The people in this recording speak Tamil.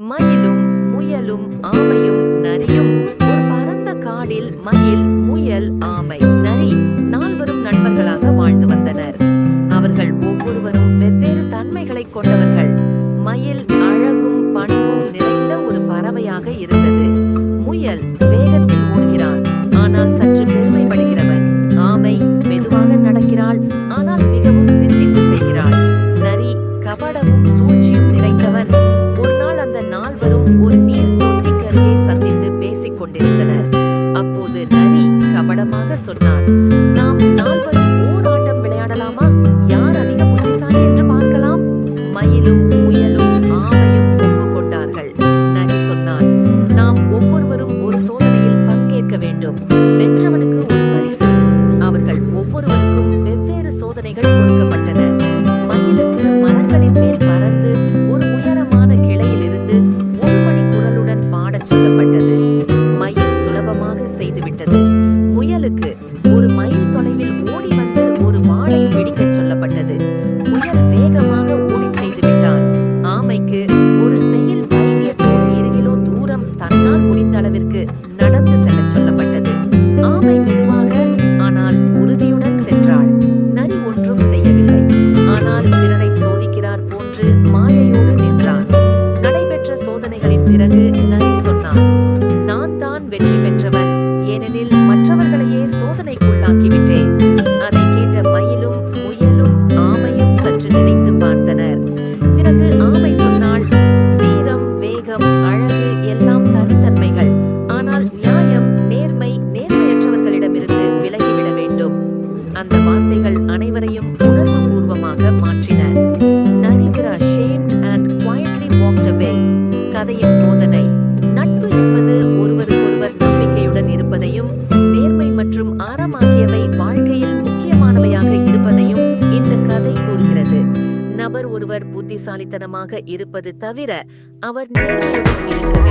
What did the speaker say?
மயிலும் முயலும் ஆமையும் நரியும். ஒரு பரந்த காடில் மயில் முயல் ஆமை நரி நால்வரும் நண்பர்களாக வாழ்ந்து வந்தனர். அவர்கள் ஒவ்வொருவரும் வெவ்வேறு தன்மைகளை கொண்டவர்கள். மயில் அழகும் பண்பும் நிறைந்த ஒரு பறவையாக இருந்தது. முயல் வேகத்தில் ஒரு நீர் தொட்டிக்கரையை சந்தித்து பேசிக் கொண்டிருந்தனர் அப்போது நரி கபடமாக சொன்னான் நாம் நால்வரும் ஓராட்டம் விளையாடலாமா? யார் அதிக புத்திசாலி என்று பார்க்கலாம்? மயிலும் முயலும் ஆமையும் ஒப்புக்கொண்டார்கள். நரி சொன்னான் நாம் ஒவ்வொருவரும் ஒரு சோதனையில் பங்கேற்க வேண்டும். வென்றவனுக்கு முயலுக்கு ஒரு மைல் தொலைவில் ஓடி வந்து ஒரு வாளை பிடிக்கச் சொல்லப்பட்டது. முயல் வேகமாக ஓடிச் செய்து விட்டான். ஆமைக்கு ஒரு செயல் தைரியத்தோடு இருகிலோ தூரம் தன்னால் முடிந்த அளவிற்கு நடந்து செல்ல சொல்லப்பட்டது. ஆமை மெதுவாக ஆனால் உறுதியுடன் சென்றாள். நரி ஒன்றும் செய்யவில்லை. ஆனால் பிறரை சோதிக்கிறார் போன்று மாயையோடு நின்றான். நடைபெற்ற சோதனைகளின் பிறகு நரி சோதனைக்குள்ளாக்கிவிட்டேன் அதை கேட்ட மயிலும் முயலும் ஆமையும் சற்று நினைத்து பார்த்தனர். பிறகு ஆமை சொன்னால் வீரம் வேகம் அழகு எல்லாம் தனித்தன்மைகள். ஆனால் நியாயம் நேர்மை நேர்மையற்றவர்களிடமிருந்து விலகிவிட வேண்டும். அந்த வார்த்தைகள் அனைவரையும் உணர்வு பூர்வமாக மாற்றின. நரிபிரா shamed and quietly walked away கதையின் போதனை ஒருவர் புத்திசாலித்தனமாக இருப்பது தவிர அவர் நேர்மையுடன் இருக்க